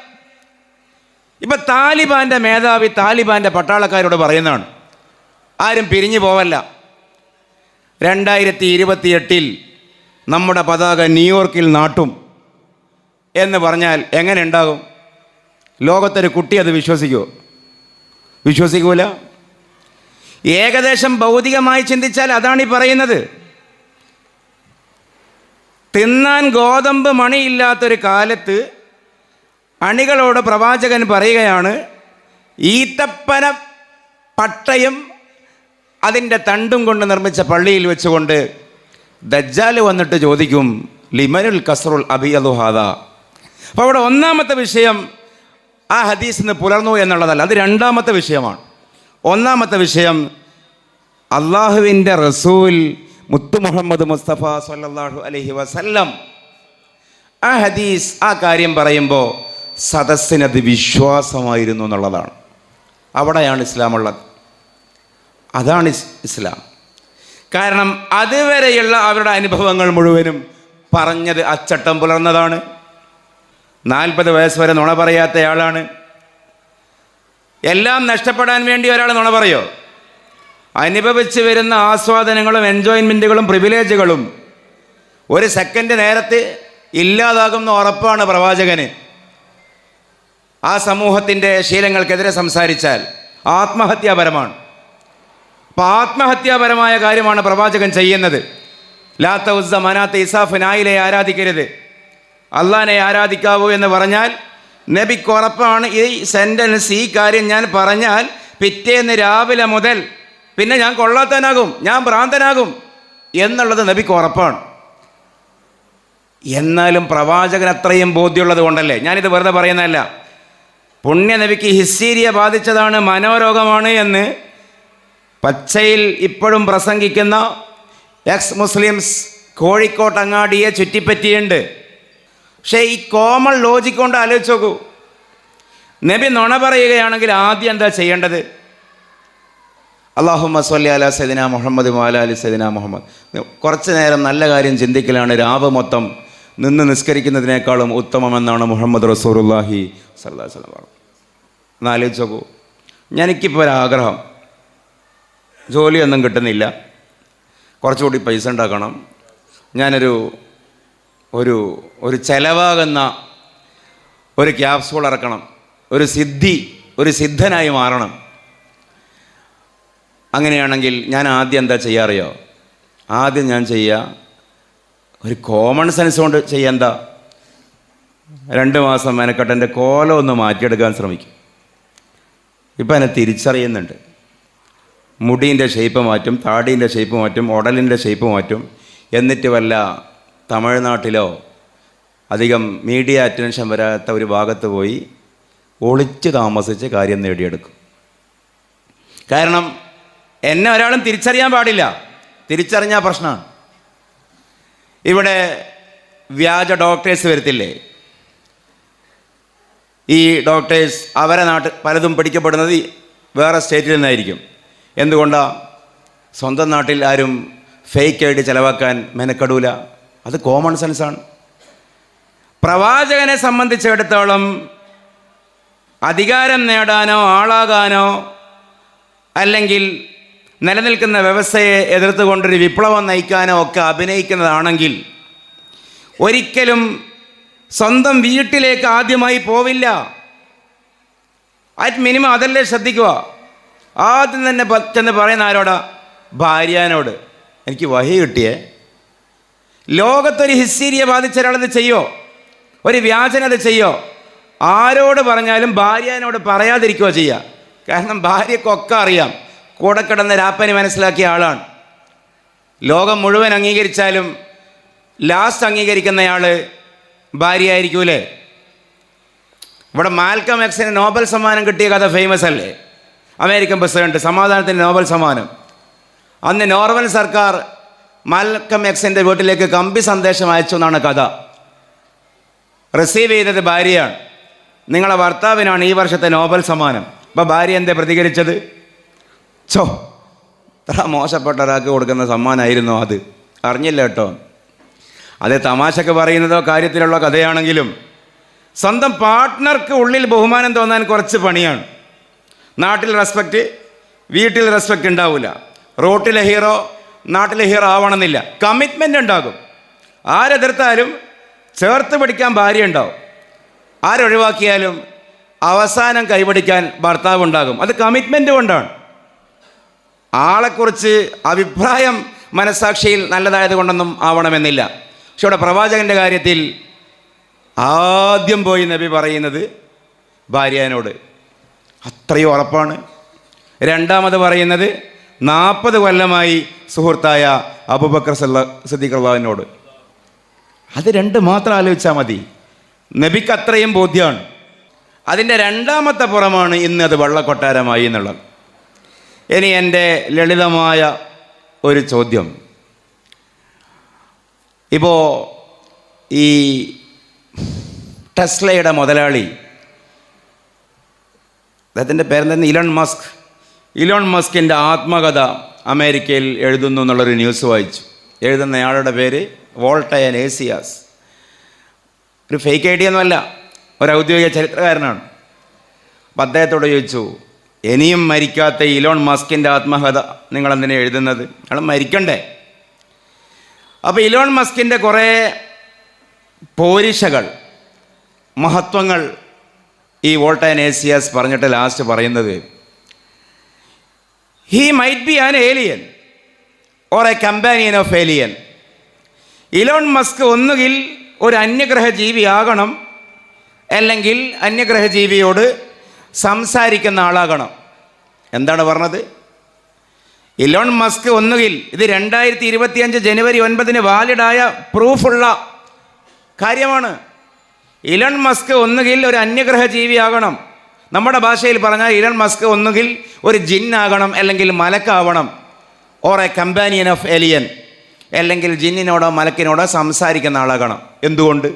ഇപ്പം താലിബാന്റെ മേധാവി താലിബാന്റെ പട്ടാളക്കാരോട് പറയുന്നതാണ്. ആരും പിരിഞ്ഞു പോവല്ല. രണ്ടായിരത്തി ഇരുപത്തിയെട്ടിൽ നമ്മുടെ പതാക ന്യൂയോർക്കിൽ നാട്ടും എന്ന് പറഞ്ഞാൽ എങ്ങനെ ഉണ്ടാകും? ലോകത്തൊരു കുട്ടി അത് വിശ്വസിക്കുമോ വിശ്വസിക്കൂല? ഏകദേശം ഭൗതികമായി ചിന്തിച്ചാൽ അതാണ് ഈ പറയുന്നത്. തിന്നാൻ ഗോതമ്പ് മണിയില്ലാത്തൊരു കാലത്ത് അണികളോട് പ്രവാചകൻ പറയുകയാണ് ഈത്തപ്പന പട്ടയം അതിന്റെ തണ്ടും കൊണ്ട് നിർമ്മിച്ച പള്ളിയിൽ വെച്ചുകൊണ്ട് ദജ്ജാൽ വന്നിട്ട് ചോദിക്കും ലിമനുൽ കസറുൽ അബിയലുഹാദ അപ്പോൾ അവിടെ ഒന്നാമത്തെ വിഷയം ആ ഹദീസിന് പുലർന്നു എന്നുള്ളതല്ല അത് രണ്ടാമത്തെ വിഷയമാണ്. ഒന്നാമത്തെ വിഷയം അള്ളാഹുവിന്റെ റസൂൽ മുത്തു മുഹമ്മദ് മുസ്തഫ സല്ലല്ലാഹു അലഹി വസല്ലം. ആ ഹദീസ് ആ കാര്യം പറയുമ്പോൾ സദസ്സിനത് വിശ്വാസമായിരുന്നു എന്നുള്ളതാണ്. അവിടെയാണ് ഇസ്ലാമുള്ളത്. അതാണ് ഇസ്ലാം. കാരണം അതുവരെയുള്ള അവരുടെ അനുഭവങ്ങൾ മുഴുവനും പറഞ്ഞത് അച്ചട്ടം പുലർന്നതാണ്. നാൽപ്പത് വയസ്സ് വരെ നുണ പറയാത്തയാളാണ് എല്ലാം നഷ്ടപ്പെടാൻ വേണ്ടി ഒരാൾ നുണ പറയോ? അനുഭവിച്ച് വരുന്ന ആസ്വാദനങ്ങളും എൻജോയ്മെന്റുകളും പ്രിവിലേജുകളും ഒരു സെക്കൻഡ് നേരത്തെ ഇല്ലാതാകുന്ന ഉറപ്പാണ് പ്രവാചകന്. ആ സമൂഹത്തിന്റെ ശീലങ്ങൾക്കെതിരെ സംസാരിച്ചാൽ ആത്മഹത്യാപരമാണ്. അപ്പോൾ ആത്മഹത്യാപരമായ കാര്യമാണ് പ്രവാചകൻ ചെയ്യുന്നത്. ലാത്ത ഉസ്സ മനാത്ത ഇസാഫ് നായിലെ ആരാധിക്കരുത്. അള്ളാനെ ആരാധിക്കാവൂ എന്ന് പറഞ്ഞാൽ നബിക്ക് ഉറപ്പാണ് ഈ സെന്റൻസ് ഈ കാര്യം ഞാൻ പറഞ്ഞാൽ പിറ്റേന്ന് രാവിലെ മുതൽ പിന്നെ ഞാൻ കൊള്ളാത്തനാകും ഞാൻ ഭ്രാന്തനാകും എന്നുള്ളത് നബിക്ക് ഉറപ്പാണ് എന്നാലും പ്രവാചകൻ അത്രയും ബോധ്യമുള്ളത് കൊണ്ടല്ലേ? ഞാനിത് വെറുതെ പറയുന്നതല്ല. പുണ്യ നബിക്ക് ഹിസ്റ്റീരിയ ബാധിച്ചതാണ് മനോരോഗമാണ് എന്ന് പച്ചയിൽ ഇപ്പോഴും പ്രസംഗിക്കുന്ന എക്സ് മുസ്ലിംസ് കോഴിക്കോട്ടങ്ങാടിയെ ചുറ്റിപ്പറ്റിയുണ്ട് പക്ഷേ ഈ കോമൺ ലോജിക് കൊണ്ട് ആലോചിച്ച് നോക്കൂ. നബി നുണ പറയുകയാണെങ്കിൽ ആദ്യം എന്താ ചെയ്യേണ്ടത്? അള്ളാഹു മസ്വല്ലി അല സദിന മുഹമ്മദ് മാല അലി സദിന മുഹമ്മദ്. കുറച്ച് നേരം നല്ല കാര്യം ചിന്തിക്കലാണ് രാവ് മൊത്തം നിന്ന് നിസ്കരിക്കുന്നതിനേക്കാളും ഉത്തമമെന്നാണ് മുഹമ്മദ് റസൂറുല്ലാഹി സല്ലാ വല്ലം പറഞ്ഞത്. ഒന്ന് ആലോചിച്ച് നോക്കൂ. എനിക്കിപ്പോൾ ഒരാഗ്രഹം ജോലിയൊന്നും കിട്ടുന്നില്ല. കുറച്ചുകൂടി പൈസ ഉണ്ടാക്കണം. ഞാനൊരു ഒരു ഒരു ചെലവാകുന്ന ഒരു ക്യാപ്സൂൾ ഇറക്കണം. ഒരു സിദ്ധി ഒരു സിദ്ധനായി മാറണം. അങ്ങനെയാണെങ്കിൽ ഞാൻ ആദ്യം എന്താ ചെയ്യാറിയോ? ആദ്യം ഞാൻ ചെയ്യുക ഒരു കോമൺ സെൻസ് കൊണ്ട് ചെയ്യാന്താ രണ്ട് മാസം മെനക്കെട്ട് എന്റെ കോലം ഒന്ന് മാറ്റിയെടുക്കാൻ ശ്രമിക്കും. ഇപ്പം എന്നെ തിരിച്ചറിയുന്നുണ്ട്. മുടീന്റെ ഷേപ്പ് മാറ്റും താടീന്റെ ഷേപ്പ് മാറ്റും ഉടലിന്റെ ഷേപ്പ് മാറ്റും എന്നിട്ട് വല്ല തമിഴ്നാട്ടിലോ അധികം മീഡിയ അറ്റൻഷൻ വരാത്ത ഒരു ഭാഗത്ത് പോയി ഒളിച്ച് താമസിച്ച് കാര്യം നേടിയെടുക്കും. കാരണം എന്നെ ഒരാളും തിരിച്ചറിയാൻ പാടില്ല. തിരിച്ചറിഞ്ഞാൽ പ്രശ്നമാണ് ഇവിടെ വ്യാജ ഡോക്ടേഴ്സ് വരത്തില്ലേ? ഈ ഡോക്ടേഴ്സ് അവരെ നാട്ടിൽ പലതും പിടിക്കപ്പെടുന്നത് വേറെ സ്റ്റേറ്റിൽ നിന്നായിരിക്കും. എന്തുകൊണ്ടാണ് സ്വന്തം നാട്ടിൽ ആരും ഫേക്കായിട്ട് ചിലവാക്കാൻ മെനക്കെടൂല. അത് കോമൺ സെൻസാണ് പ്രവാചകനെ സംബന്ധിച്ചിടത്തോളം അധികാരം നേടാനോ ആളാകാനോ അല്ലെങ്കിൽ നിലനിൽക്കുന്ന വ്യവസ്ഥയെ എതിർത്തുകൊണ്ടൊരു വിപ്ലവം നയിക്കാനോ ഒക്കെ അഭിനയിക്കുന്നതാണെങ്കിൽ ഒരിക്കലും സ്വന്തം വീട്ടിലേക്ക് ആദ്യമായി പോവില്ല. അറ്റ് മിനിമം അതല്ലേ ശ്രദ്ധിക്കുക. ആദ്യം തന്നെ ചെന്ന് പറയുന്ന ആരോടാ? ഭാര്യാനോട്. എനിക്ക് വഹി കിട്ടിയേ. ലോകത്തൊരു ഹിസ്റ്റീരിയ ബാധിച്ച ഒരാളത് ചെയ്യോ? ഒരു വ്യാജനത് ചെയ്യോ? ആരോട് പറഞ്ഞാലും ഭാര്യനോട് പറയാതിരിക്കുകയോ ചെയ്യുക കാരണം ഭാര്യക്കൊക്കെ അറിയാം. കൂടെ കിടന്ന രാപ്പനി മനസ്സിലാക്കിയ ആളാണ്. ലോകം മുഴുവൻ അംഗീകരിച്ചാലും ലാസ്റ്റ് അംഗീകരിക്കുന്നയാൾ ഭാര്യയായിരിക്കൂലേ? ഇവിടെ മാൽക്കം എക്സിന് നോബൽ സമ്മാനം കിട്ടിയ കഥ ഫേമസ് അല്ലേ? അമേരിക്കൻ പ്രസിഡന്റ് സമാധാനത്തിന് നോബൽ സമ്മാനം. അന്ന് നോർവൽ സർക്കാർ മാൽക്കം എക്സിന്റെ വീട്ടിലേക്ക് കമ്പി സന്ദേശം അയച്ചു എന്നാണ് കഥ. റിസീവ് ചെയ്തത് ഭാര്യയാണ്. നിങ്ങളെ ഭർത്താവിനാണ് ഈ വർഷത്തെ നോബൽ സമ്മാനം. അപ്പോൾ ഭാര്യ എന്താ പ്രതികരിച്ചത്? ചോ ഇത്ര മോശപ്പെട്ട ഒരാൾക്ക് കൊടുക്കുന്ന സമ്മാനമായിരുന്നു അത്. അറിഞ്ഞില്ല കേട്ടോ. അത് തമാശക്ക് പറയുന്നതോ കാര്യത്തിലുള്ള കഥയാണെങ്കിലും സ്വന്തം പാർട്ട്ണർക്ക് ഉള്ളിൽ ബഹുമാനം തോന്നാൻ കുറച്ച് പണിയാണ്. നാട്ടിൽ റെസ്പെക്റ്റ് വീട്ടിൽ റെസ്പെക്റ്റ് ഉണ്ടാവില്ല റോട്ടിലെ ഹീറോ നാട്ടിലെ ഹീറോ ആവണമെന്നില്ല. കമ്മിറ്റ്മെന്റ് ഉണ്ടാകും. ആരെതിർത്താലും ചേർത്ത് പിടിക്കാൻ ഭാര്യ ഉണ്ടാവും. ആരൊഴിവാക്കിയാലും അവസാനം കൈപിടിക്കാൻ ഭർത്താവ് ഉണ്ടാകും. അത് കമ്മിറ്റ്മെന്റ് കൊണ്ടാണ്. ആളെക്കുറിച്ച് അഭിപ്രായം മനസാക്ഷിയിൽ നല്ലതായത് കൊണ്ടൊന്നും ആവണമെന്നില്ല. പക്ഷെ ഇവിടെ പ്രവാചകന്റെ കാര്യത്തിൽ ആദ്യം പോയി നബി പറയുന്നത് ഭാര്യനോട്. അത്രയും ഉറപ്പാണ്. രണ്ടാമത് പറയുന്നത് നാൽപ്പത് കൊല്ലമായി സുഹൃത്തായ അബുബക്കർ സല്ല സിദ്ദീഖ് അള്ളാഹിനോട് അത് രണ്ട് മാത്രം ആലോചിച്ചാൽ മതി. നബിക്ക് അത്രയും ബോധ്യമാണ് അതിന്റെ രണ്ടാമത്തെ പുറമാണ് ഇന്ന് അത് വള്ളക്കൊട്ടാരമായി എന്നുള്ളത്. ഇനി എന്റെ ലളിതമായ ഒരു ചോദ്യം. ഇപ്പോൾ ഈ ടെസ്ലയുടെ മുതലാളി അദ്ദേഹത്തിന്റെ പേരെന്താ ഇലൺ മസ്ക്. ഇലോൺ മസ്കിന്റെ ആത്മകഥ അമേരിക്കയിൽ എഴുതുന്നു എന്നുള്ളൊരു ന്യൂസ് വായിച്ചു. എഴുതുന്നയാളുടെ പേര് വോൾട്ടയൻ ഏസിയാസ്. ഒരു ഫേക്ക് ഐ ഡി ഒന്നുമല്ല ഒരു ഔദ്യോഗിക ചരിത്രകാരനാണ്. അപ്പം അദ്ദേഹത്തോട് ചോദിച്ചു ഇനിയും മരിക്കാത്ത ഇലോൺ മസ്കിന്റെ ആത്മകഥ നിങ്ങളെന്തിനാ എഴുതുന്നത്? അയാൾ മരിക്കണ്ടേ. അപ്പോൾ ഇലോൺ മസ്കിന്റെ കുറേ പോരിഷകൾ മഹത്വങ്ങൾ ഈ വോൾട്ടയൻ ഏസിയാസ് പറഞ്ഞിട്ട് ലാസ്റ്റ് പറയുന്നത് he might be an alien or a companion of alien Elon Musk ഒന്നുകിൽ ഒരു അന്യഗ്രഹ ജീവിയാകണം അല്ലെങ്കിൽ അന്യഗ്രഹ ജീവിയോട് സംസാരിക്കുന്ന ആളാകണം. എന്താണ് പറഞ്ഞത്? ഇലോൺ മസ്ക് ഒന്നുകിൽ ഇത് രണ്ടായിരത്തി ഇരുപത്തിയഞ്ച് ജനുവരി ഒൻപതിന് വാലിഡായ പ്രൂഫുള്ള കാര്യമാണ്. ഇലോൺ മസ്ക് ഒന്നുകിൽ ഒരു അന്യഗ്രഹ ജീവിയാകണം നമ്മുടെ ഭാഷയിൽ പറഞ്ഞാൽ ഇലൺ മസ്ക് ഒന്നുകിൽ ഒരു ജിന്നാകണം അല്ലെങ്കിൽ മലക്കാവണം or a companion of alien അല്ലെങ്കിൽ ജിന്നിനോടോ മലക്കിനോടോ സംസാരിക്കുന്ന ആളാകണം. എന്തുകൊണ്ട്?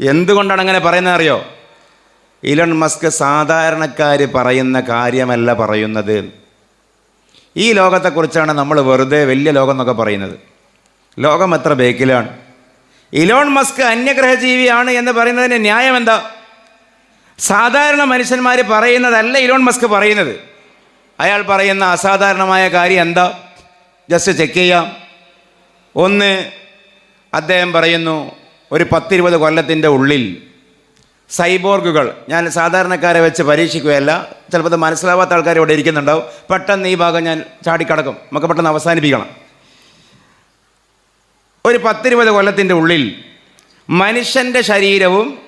എന്തുകൊണ്ടാണ് അങ്ങനെ പറയുന്നത് അറിയോ? ഇലൺ മസ്ക് സാധാരണക്കാർ പറയുന്ന കാര്യമല്ല പറയുന്നത്. ഈ ലോകത്തെക്കുറിച്ചാണ് നമ്മൾ വെറുതെ വലിയ ലോകം എന്നൊക്കെ പറയുന്നത്. ലോകം എത്ര ബേക്കിലാണ്. ഇലോൺ മസ്ക് അന്യഗ്രഹജീവിയാണ് എന്ന് പറയുന്നതിന് ന്യായം എന്താ സാധാരണ മനുഷ്യന്മാർ പറയുന്നതല്ല ഇലോൺ മസ്ക് പറയുന്നത്. അയാൾ പറയുന്ന അസാധാരണമായ കാര്യം എന്താ? ജസ്റ്റ് ചെക്ക് ചെയ്യാം. ഒന്ന് അദ്ദേഹം പറയുന്നു ഒരു പത്തിരുപത് കൊല്ലത്തിന്റെ ഉള്ളിൽ സൈബോർഗുകൾ ഞാൻ സാധാരണക്കാരെ വെച്ച് പരീക്ഷിക്കുകയല്ല ചിലപ്പോൾ അത് മനസ്സിലാവാത്ത ആൾക്കാർ ഇവിടെ ഇരിക്കുന്നുണ്ടാവും. പെട്ടെന്ന് ഈ ഭാഗം ഞാൻ ചാടിക്കടക്കും. നമുക്ക് പെട്ടെന്ന് അവസാനിപ്പിക്കണം. ഒരു പത്തിരുപത് കൊല്ലത്തിന്റെ ഉള്ളിൽ മനുഷ്യന്റെ ശരീരവും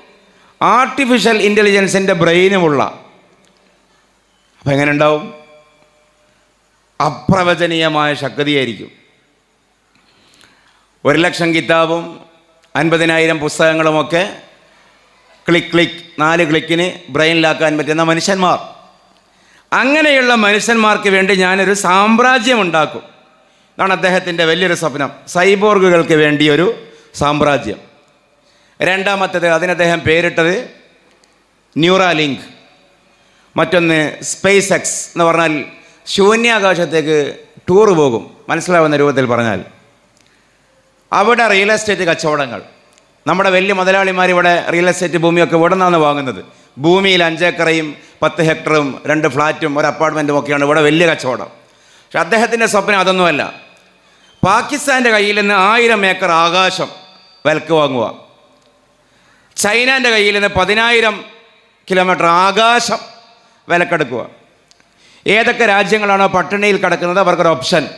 ആർട്ടിഫിഷ്യൽ ഇന്റലിജൻസിന്റെ ബ്രെയിനുമുള്ള. അപ്പം എങ്ങനെ ഉണ്ടാവും? അപ്രവചനീയമായ ശക്തിയായിരിക്കും. ഒരു ലക്ഷം കിതാബും അൻപതിനായിരം പുസ്തകങ്ങളുമൊക്കെ ക്ലിക്ക് ക്ലിക്ക് നാല് ക്ലിക്കിന് ബ്രെയിനിലാക്കാൻ പറ്റുന്ന മനുഷ്യന്മാർ. അങ്ങനെയുള്ള മനുഷ്യന്മാർക്ക് വേണ്ടി ഞാനൊരു സാമ്രാജ്യം ഉണ്ടാക്കും ഇതാണ് അദ്ദേഹത്തിന്റെ വലിയൊരു സ്വപ്നം. സൈബോർഗുകൾക്ക് വേണ്ടിയൊരു സാമ്രാജ്യം. രണ്ടാമത്തേത് അതിന് അദ്ദേഹം പേരിട്ടത് ന്യൂറാലിങ്ക്. മറ്റൊന്ന് സ്പേസ് എക്സ് എന്ന് പറഞ്ഞാൽ ശൂന്യാകാശത്തേക്ക് ടൂർ പോകും. മനസ്സിലാവുന്ന രൂപത്തിൽ പറഞ്ഞാൽ. അവിടെ റിയൽ എസ്റ്റേറ്റ് കച്ചവടങ്ങൾ. നമ്മുടെ വലിയ മുതലാളിമാർ ഇവിടെ റിയൽ എസ്റ്റേറ്റ് ഭൂമിയൊക്കെ ഇവിടെ വാങ്ങുന്നത്? ഭൂമിയിൽ അഞ്ചേക്കറയും പത്ത് ഹെക്ടറും രണ്ട് ഫ്ലാറ്റും ഒരു അപ്പാർട്ട്മെന്റും ഒക്കെയാണ് ഇവിടെ വലിയ കച്ചവടം. പക്ഷെ അദ്ദേഹത്തിന്റെ സ്വപ്നം അതൊന്നുമല്ല. പാകിസ്ഥാന്റെ കയ്യിൽ നിന്ന് ആയിരം ഏക്കർ ആകാശം വിലക്ക് വാങ്ങുക ചൈനാന്റെ കയ്യിൽ നിന്ന് പതിനായിരം കിലോമീറ്റർ ആകാശം വിലക്കെടുക്കുക. ഏതൊക്കെ രാജ്യങ്ങളാണോ പട്ടിണിയിൽ കിടക്കുന്നത് അവർക്കൊരു ഓപ്ഷൻ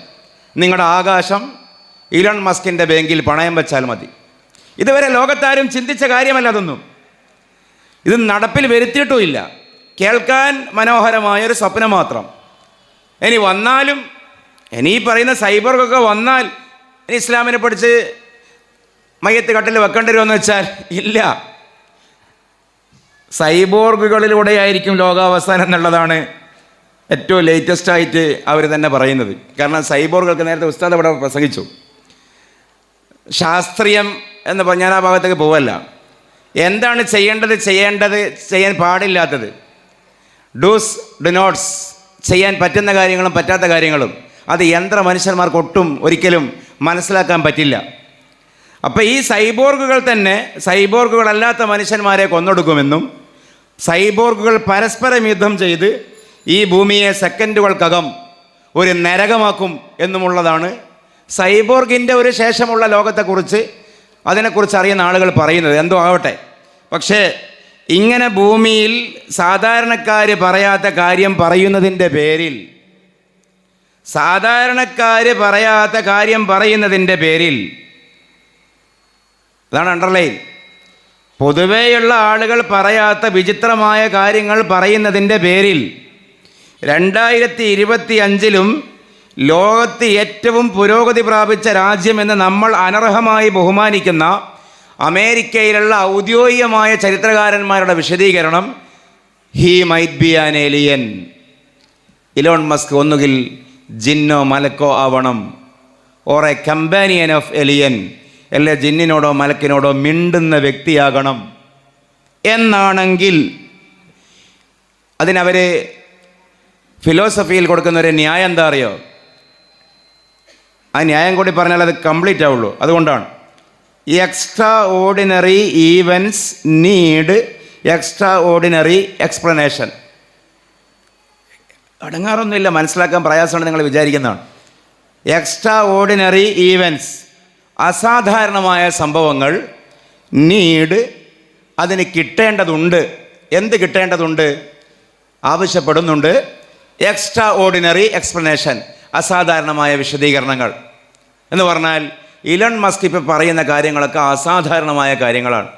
നിങ്ങളുടെ ആകാശം ഇലൺ മസ്കിന്റെ ബാങ്കിൽ പണയം വെച്ചാൽ മതി. ഇതുവരെ ലോകത്താരും ചിന്തിച്ച കാര്യമല്ല അതൊന്നും. ഇത് നടപ്പിൽ വരുത്തിയിട്ടുമില്ല. കേൾക്കാൻ മനോഹരമായൊരു സ്വപ്നം മാത്രം. ഇനി വന്നാലും ഇനി ഈ പറയുന്ന സൈബർക്കൊക്കെ വന്നാൽ ഇനി ഇസ്ലാമിനെ പഠിച്ച് മയ്യത്ത് കട്ടിൽ വെക്കേണ്ടി വരുമെന്ന് വെച്ചാൽ ഇല്ല. സൈബോർഗുകളിലൂടെയായിരിക്കും ലോകാവസാനം എന്നുള്ളതാണ് ഏറ്റവും ലേറ്റസ്റ്റ് ആയിട്ട് അവർ തന്നെ പറയുന്നത്. കാരണം സൈബോർഗുകൾക്ക് നേരത്തെ ഉസ്താദ് ഇവിടെ പ്രസംഗിച്ചു. ശാസ്ത്രീയം എന്ന് പറഞ്ഞാൽ ഞാൻ ആ ഭാഗത്തേക്ക് പോവല്ല. എന്താണ് ചെയ്യേണ്ടത് ചെയ്യേണ്ടത് ചെയ്യാൻ പാടില്ലാത്തത്? ഡൂസ് ഡു നോട്ട്സ് ചെയ്യാൻ പറ്റുന്ന കാര്യങ്ങളും പറ്റാത്ത കാര്യങ്ങളും. അത് യന്ത്ര മനുഷ്യന്മാർക്ക് ഒട്ടും ഒരിക്കലും മനസ്സിലാക്കാൻ പറ്റില്ല. അപ്പോൾ ഈ സൈബോർഗുകൾ തന്നെ സൈബോർഗുകളല്ലാത്ത മനുഷ്യന്മാരെ കൊന്നൊടുക്കുമെന്നും സൈബോർഗുകൾ പരസ്പരം യുദ്ധം ചെയ്ത് ഈ ഭൂമിയെ സെക്കൻഡുകൾക്കകം ഒരു നരകമാക്കും എന്നുമുള്ളതാണ് സൈബോർഗിന്റെ ഒരു ശേഷമുള്ള ലോകത്തെക്കുറിച്ച് അതിനെക്കുറിച്ച് അറിയുന്ന ആളുകൾ പറയുന്നത്. എന്തോ ആവട്ടെ. പക്ഷേ ഇങ്ങനെ ഭൂമിയിൽ സാധാരണക്കാർ പറയാത്ത കാര്യം പറയുന്നതിന്റെ പേരിൽ സാധാരണക്കാർ പറയാത്ത കാര്യം പറയുന്നതിന്റെ പേരിൽ അതാണ് അണ്ടർലൈൻ പൊതുവെയുള്ള ആളുകൾ പറയാത്ത വിചിത്രമായ കാര്യങ്ങൾ പറയുന്നതിന്റെ പേരിൽ രണ്ടായിരത്തി ഇരുപത്തി അഞ്ചിലും ലോകത്ത് ഏറ്റവും പുരോഗതി പ്രാപിച്ച രാജ്യമെന്ന് നമ്മൾ അനർഹമായി ബഹുമാനിക്കുന്ന അമേരിക്കയിലുള്ള ഔദ്യോഗികമായ ചരിത്രകാരന്മാരുടെ വിശദീകരണം he might be an alien Elon Musk ഒന്നുകിൽ ജിന്നോ മലക്കോ ആവണം or a companion of alien അല്ലെ ജിന്നിനോടോ മലക്കിനോടോ മിണ്ടുന്ന വ്യക്തിയാകണം എന്നാണെങ്കിൽ അതിനവർ ഫിലോസഫിയിൽ കൊടുക്കുന്ന ഒരു ന്യായം എന്താ അറിയോ? ആ ന്യായം കൂടി പറഞ്ഞാൽ അത് കംപ്ലീറ്റ് ആവുള്ളൂ. അതുകൊണ്ടാണ്. Extraordinary events need extraordinary explanation അടങ്ങാറൊന്നുമില്ല. മനസ്സിലാക്കാൻ പ്രയാസമാണ് നിങ്ങൾ വിചാരിക്കുന്നതാണ്. എക്സ്ട്രാ ഓർഡിനറി ഈവൻസ് അസാധാരണമായ സംഭവങ്ങൾ നീഡ് അതിന് കിട്ടേണ്ടതുണ്ട്. എന്ത് കിട്ടേണ്ടതുണ്ട്? ആവശ്യപ്പെടുന്നുണ്ട്. എക്സ്ട്രാ ഓർഡിനറി എക്സ്പ്ലനേഷൻ അസാധാരണമായ വിശദീകരണങ്ങൾ. എന്ന് പറഞ്ഞാൽ ഇലൺ മസ്ക് ഇപ്പോൾ പറയുന്ന കാര്യങ്ങളൊക്കെ അസാധാരണമായ കാര്യങ്ങളാണ്.